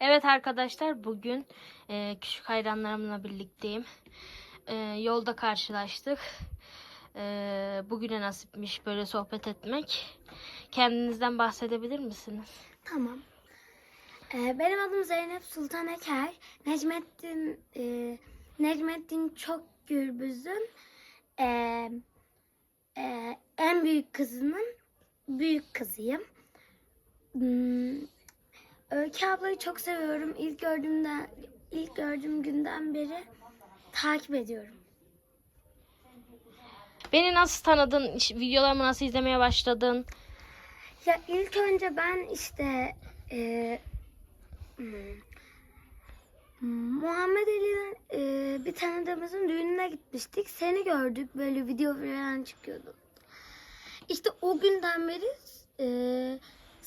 Evet arkadaşlar bugün e, küçük hayranlarımla birlikteyim. E, yolda karşılaştık. E, bugüne nasipmiş böyle sohbet etmek. Kendinizden bahsedebilir misiniz? Tamam. Ee, benim adım Zeynep Sultan Eker. Necmettin e, Necmettin Çok Gürbüz'ün e, e, en büyük kızının büyük kızıyım. Hmm, Öykü ablayı çok seviyorum. İlk gördüğümden ilk gördüğüm günden beri takip ediyorum. Beni nasıl tanıdın? Videolarımı nasıl izlemeye başladın? Ya ilk önce ben işte e, hmm, Muhammed Ali'den e, bir tanıdığımızın düğününe gitmiştik. Seni gördük böyle video falan çıkıyordu. İşte o günden beri e,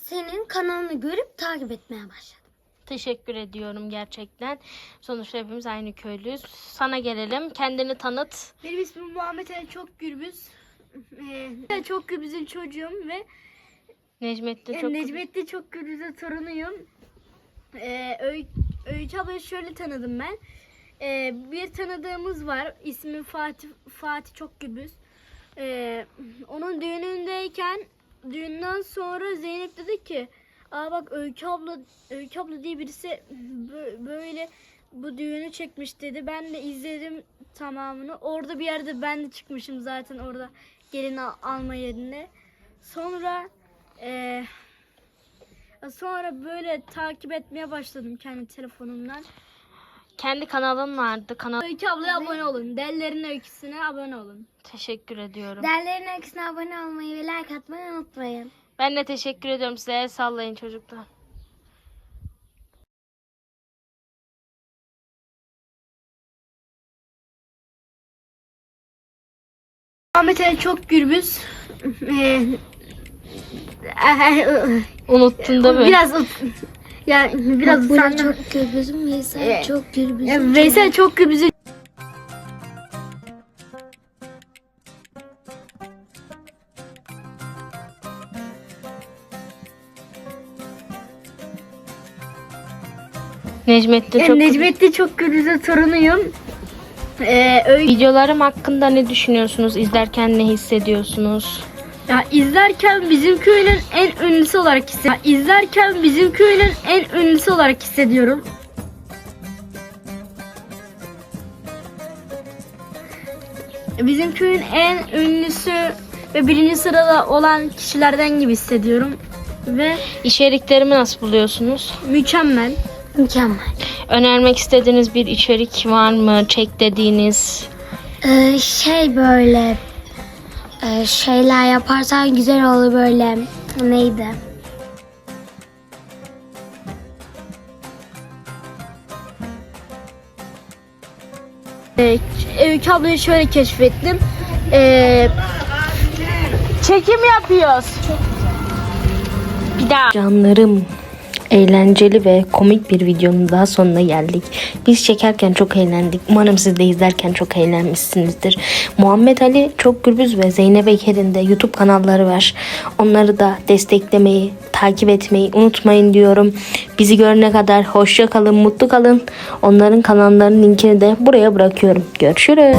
senin kanalını görüp takip etmeye başladım. Teşekkür ediyorum gerçekten. Sonuçta hepimiz aynı köylüyüz. Sana gelelim. Kendini tanıt. Benim ismim Muhammed Ali Çok Gürbüz. Ee, çok Gürbüz'ün çocuğum ve Necmettin e, çok Necmettin Çok Gürbüz'ün torunuyum. Ee, Öy Öykü ablayı şöyle tanıdım ben. Ee, bir tanıdığımız var. İsmi Fatih Fatih Çok Gürbüz. Ee, onun düğünündeyken düğünden sonra Zeynep dedi ki Aa bak Öykü abla Öykü abla diye birisi bö- böyle bu düğünü çekmiş dedi. Ben de izledim tamamını. Orada bir yerde ben de çıkmışım zaten orada gelin al- alma yerine. Sonra eee, sonra böyle takip etmeye başladım kendi telefonumdan. Kendi kanalın vardı. Kanal Öykü ablaya abone olun. Dellerin öyküsüne abone olun. teşekkür ediyorum. Derlerin öyküsüne abone olmayı ve like atmayı unutmayın. Ben de teşekkür ediyorum size. El sallayın çocuklar. Ahmet Ali çok gürbüz. Eee, Unuttun değil mi? biraz yani biraz Makbule utandım. çok gürbüzüm, Veysel Evet. çok gürbüzüm. Ya, Veysel çok gürbüzü. Necmettin çok Necmettin çok gürbüzü torunuyum. Eee öyle Videolarım hakkında ne düşünüyorsunuz? İzlerken ne hissediyorsunuz? Ya izlerken bizim köyün en ünlüsü olarak hissediyorum. Ya, izlerken bizim köyün en ünlüsü olarak hissediyorum. Bizim köyün en ünlüsü ve birinci sırada olan kişilerden gibi hissediyorum. Ve İçeriklerimi nasıl buluyorsunuz? mükemmel. Mükemmel. Önermek istediğiniz bir içerik var mı? Çek dediğiniz. Ee, şey böyle e, şeyler yaparsan güzel olur böyle neydi? Ee, Öykü ablayı şöyle keşfettim. Ee, Çekim yapıyoruz. Bir daha. Canlarım. Eğlenceli ve komik bir videonun daha sonuna geldik. Biz çekerken çok eğlendik. Umarım siz de izlerken çok eğlenmişsinizdir. Muhammed Ali Çok Gürbüz ve Zeynep Eker'in de YouTube kanalları var. Onları da desteklemeyi, takip etmeyi unutmayın diyorum. Bizi görene kadar hoşça kalın, mutlu kalın. Onların kanallarının linkini de buraya bırakıyorum. Görüşürüz.